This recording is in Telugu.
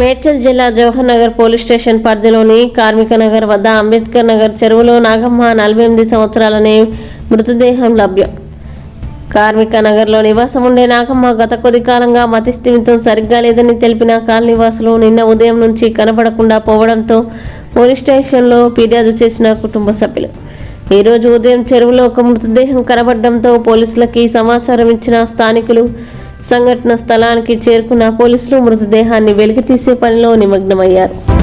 మేడ్చల్ జిల్లా జవహర్ నగర్ పోలీస్ స్టేషన్ పరిధిలోని కార్మిక నగర్ వద్ద అంబేద్కర్ నగర్ చెరువులో నాగమ్మ నలభై ఎనిమిది సంవత్సరాలనే మృతదేహం లభ్యం. కార్మిక నగర్లో నివాసం ఉండే నాగమ్మ గత కొద్ది కాలంగా మతి స్థిమితం సరిగ్గా లేదని తెలిపిన కాలనీవాసులు నిన్న ఉదయం నుంచి కనబడకుండా పోవడంతో పోలీస్ స్టేషన్లో ఫిర్యాదు చేసిన కుటుంబ సభ్యులు. ఈరోజు ఉదయం చెరువులో ఒక మృతదేహం కనబడడంతో పోలీసులకి సమాచారం ఇచ్చిన స్థానికులు సంఘటన స్థలానికి చేరుకున్న పోలీసులు మృతదేహాన్ని వెలికితీసే పనిలో నిమగ్నమయ్యారు.